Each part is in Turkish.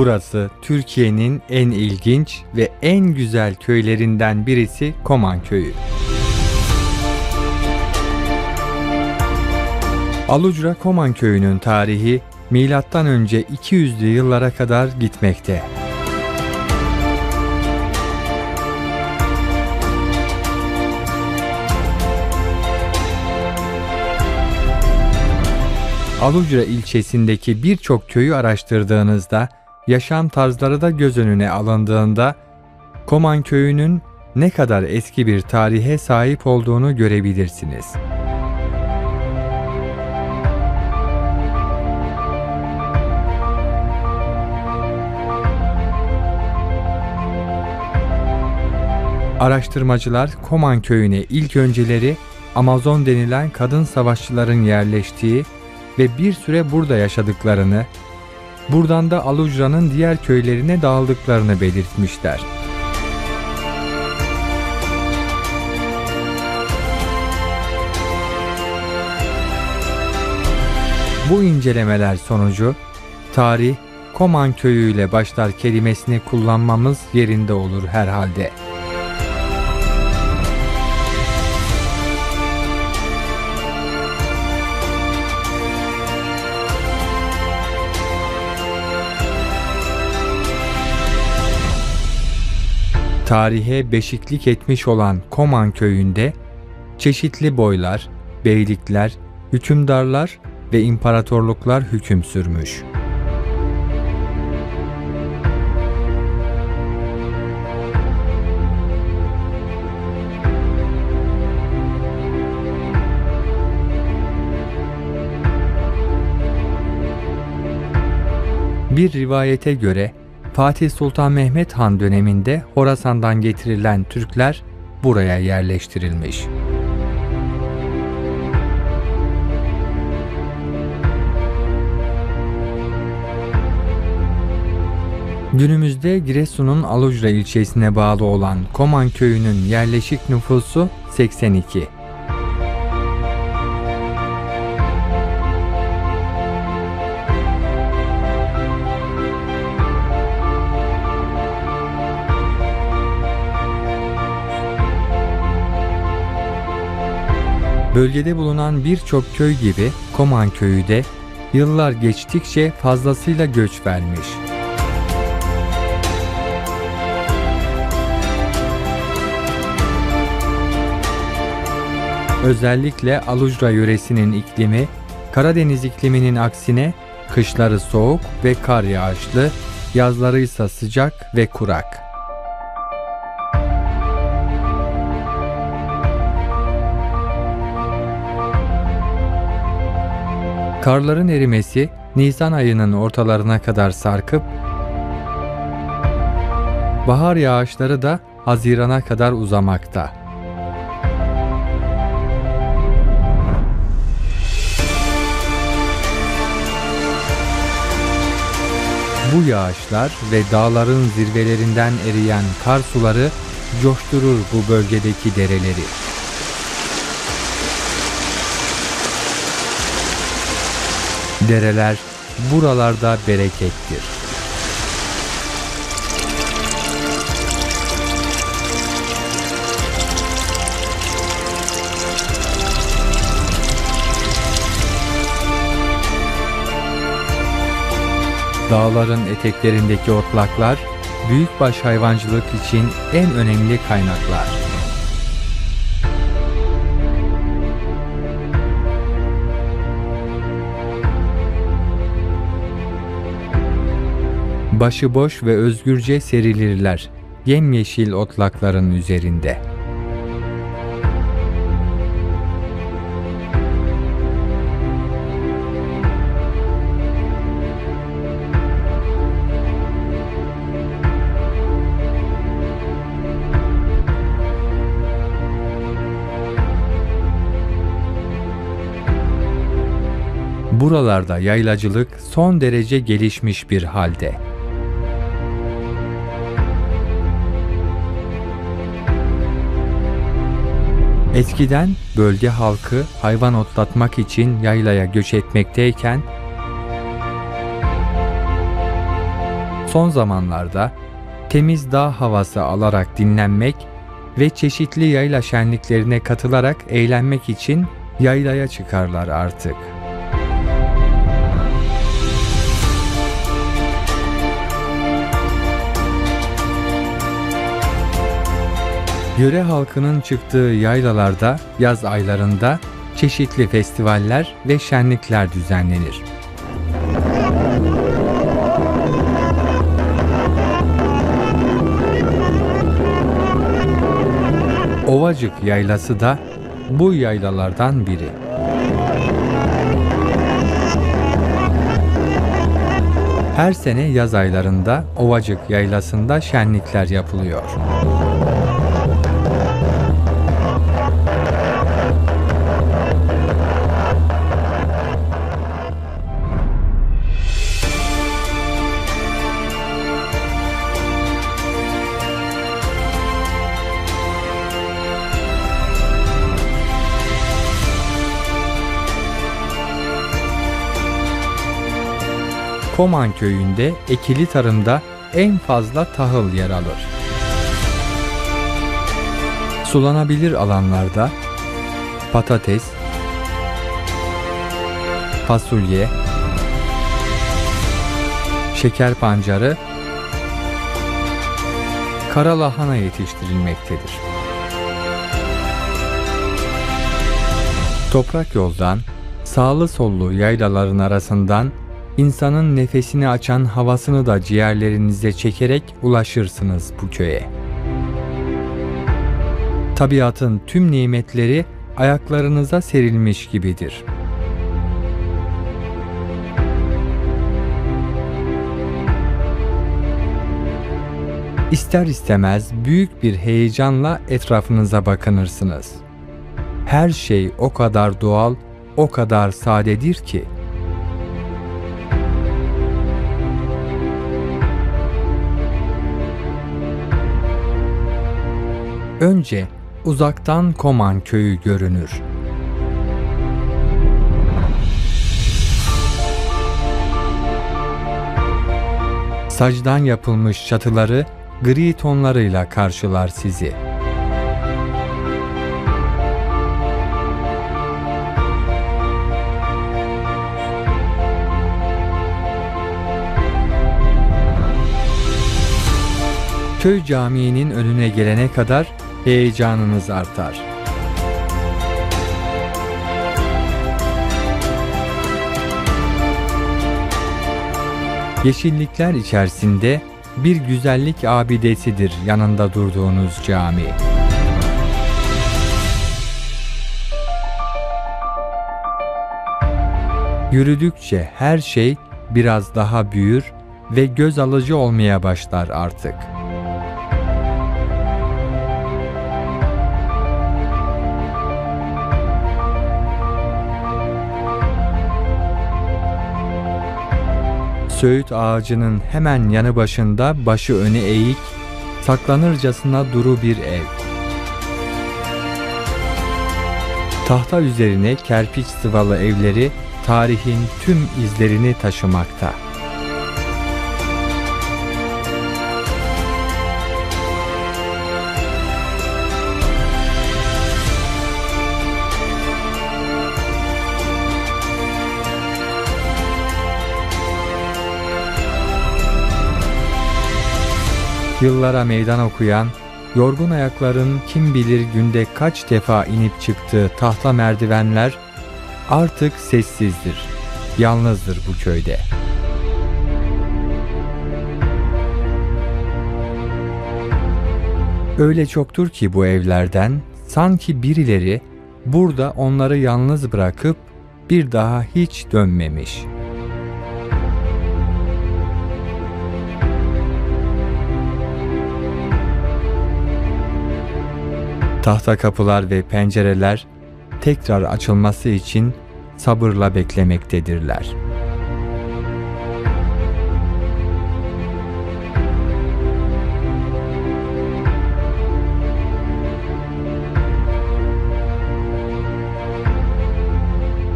Burası Türkiye'nin en ilginç ve en güzel köylerinden birisi Koman Köyü. Alucra Koman Köyü'nün tarihi milattan önce 200'lü yıllara kadar gitmekte. Alucra ilçesindeki birçok köyü araştırdığınızda, yaşam tarzları da göz önüne alındığında Koman köyünün ne kadar eski bir tarihe sahip olduğunu görebilirsiniz. Araştırmacılar Koman köyüne ilk önceleri Amazon denilen kadın savaşçıların yerleştiği ve bir süre burada yaşadıklarını, buradan da Alucra'nın diğer köylerine dağıldıklarını belirtmişler. Bu incelemeler sonucu tarih Koman köyü ile başlar kelimesini kullanmamız yerinde olur herhalde. Tarihe beşiklik etmiş olan Koman köyünde çeşitli boylar, beylikler, hükümdarlar ve imparatorluklar hüküm sürmüş. Bir rivayete göre Fatih Sultan Mehmet Han döneminde Horasan'dan getirilen Türkler buraya yerleştirilmiş. Günümüzde Giresun'un Alucra ilçesine bağlı olan Koman köyünün yerleşik nüfusu 82. Bölgede bulunan birçok köy gibi Koman köyü de yıllar geçtikçe fazlasıyla göç vermiş. Özellikle Alucra yöresinin iklimi Karadeniz ikliminin aksine kışları soğuk ve kar yağışlı, yazları ise sıcak ve kurak. Karların erimesi Nisan ayının ortalarına kadar sarkıp bahar yağışları da Haziran'a kadar uzamakta. Bu yağışlar ve dağların zirvelerinden eriyen kar suları coşturur bu bölgedeki dereleri. Dereler buralarda berekettir. Dağların eteklerindeki otlaklar büyükbaş hayvancılık için en önemli kaynaklar. Başıboş ve özgürce serilirler yemyeşil otlakların üzerinde. Buralarda yaylacılık son derece gelişmiş bir halde. Eskiden bölge halkı hayvan otlatmak için yaylaya göç etmekteyken Son zamanlarda temiz dağ havası alarak dinlenmek ve çeşitli yayla şenliklerine katılarak eğlenmek için yaylaya çıkarlar artık. Yöre halkının çıktığı yaylalarda yaz aylarında çeşitli festivaller ve şenlikler düzenlenir. Ovacık Yaylası da bu yaylalardan biri. Her sene yaz aylarında Ovacık Yaylası'nda şenlikler yapılıyor. Koman köyünde ekili tarımda en fazla tahıl yer alır. Sulanabilir alanlarda patates, fasulye, şeker pancarı, kara lahana yetiştirilmektedir. Toprak yoldan, sağlı sollu yaylaların arasından insanın nefesini açan havasını da ciğerlerinize çekerek ulaşırsınız bu köye. Tabiatın tüm nimetleri ayaklarınıza serilmiş gibidir. İster istemez büyük bir heyecanla etrafınıza bakınırsınız. Her şey o kadar doğal, o kadar sadedir ki Önce uzaktan Koman köyü görünür. Sacdan yapılmış çatıları gri tonlarıyla karşılar sizi. Köy camiinin önüne gelene kadar heyecanınız artar. Yeşillikler içerisinde bir güzellik abidesidir yanında durduğunuz cami. Yürüdükçe her şey biraz daha büyür ve göz alıcı olmaya başlar artık. Söğüt ağacının hemen yanı başında başı öne eğik, saklanırcasına duru bir ev. Tahta üzerine kerpiç sıvalı evleri tarihin tüm izlerini taşımakta. Yıllara meydan okuyan, yorgun ayakların kim bilir günde kaç defa inip çıktığı tahta merdivenler artık sessizdir, yalnızdır bu köyde. Öyle çoktur ki bu evlerden sanki birileri burada onları yalnız bırakıp bir daha hiç dönmemiş.'' Tahta kapılar ve pencereler tekrar açılması için sabırla beklemektedirler.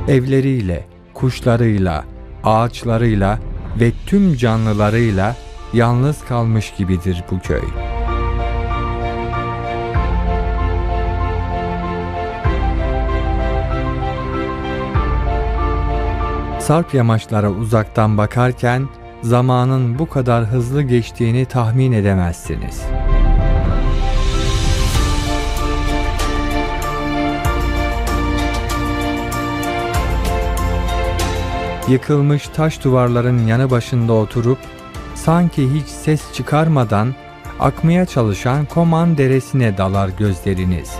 Evleriyle, kuşlarıyla, ağaçlarıyla ve tüm canlılarıyla yalnız kalmış gibidir bu köy. Sarp yamaçlara uzaktan bakarken zamanın bu kadar hızlı geçtiğini tahmin edemezsiniz. Yıkılmış taş duvarların yanı başında oturup sanki hiç ses çıkarmadan akmaya çalışan Koman Deresi'ne dalar gözleriniz.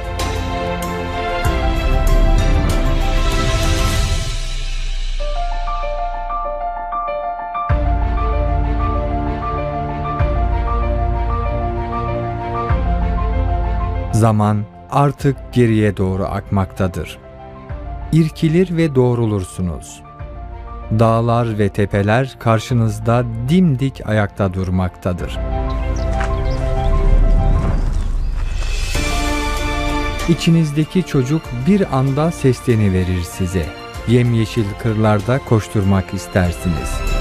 Zaman artık geriye doğru akmaktadır. İrkilir ve doğrulursunuz. Dağlar ve tepeler karşınızda dimdik ayakta durmaktadır. İçinizdeki çocuk bir anda sesleniverir size. Yemyeşil kırlarda koşturmak istersiniz.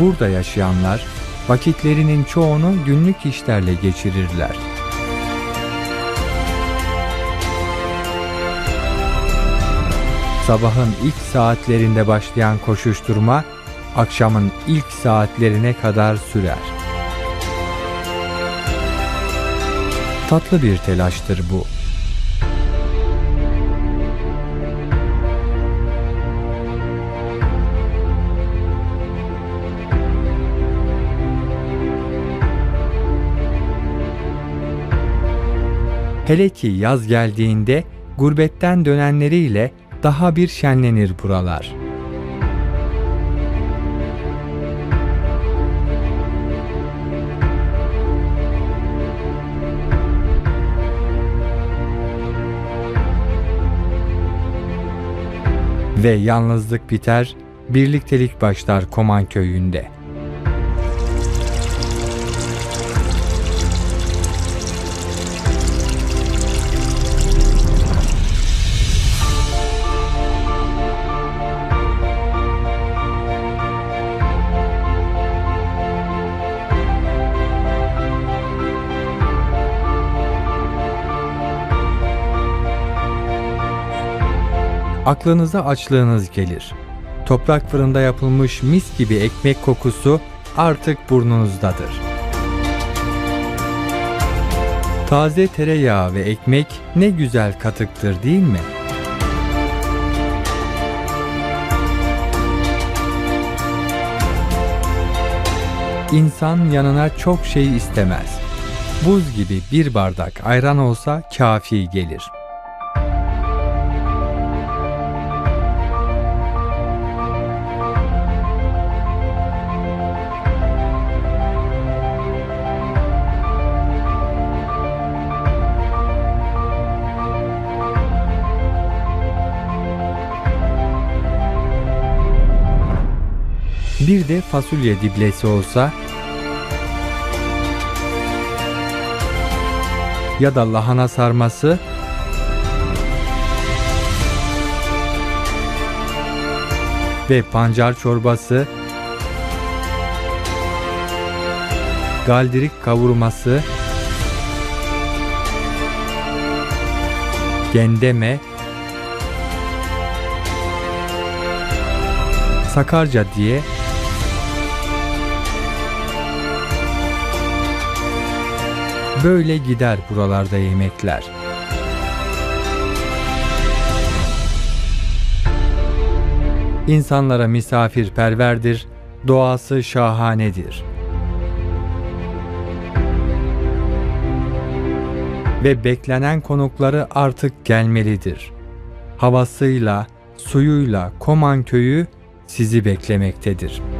Burada yaşayanlar vakitlerinin çoğunu günlük işlerle geçirirler. Sabahın ilk saatlerinde başlayan koşuşturma akşamın ilk saatlerine kadar sürer. Tatlı bir telaştır bu. Hele ki yaz geldiğinde gurbetten dönenleriyle daha bir şenlenir buralar. Ve yalnızlık biter, birliktelik başlar Koman köyünde. Aklınıza açlığınız gelir. Toprak fırında yapılmış mis gibi ekmek kokusu artık burnunuzdadır. Taze tereyağı ve ekmek ne güzel katıktır değil mi? İnsan yanına çok şey istemez. Buz gibi bir bardak ayran olsa kafi gelir.'' De fasulye diblesi olsa ya da lahana sarması ve pancar çorbası galdirik kavurması gendeme Sakarca diye Böyle gider buralarda yemekler. İnsanlara misafirperverdir, doğası şahanedir. Ve beklenen konukları artık gelmelidir. Havasıyla, suyuyla Koman köyü sizi beklemektedir.''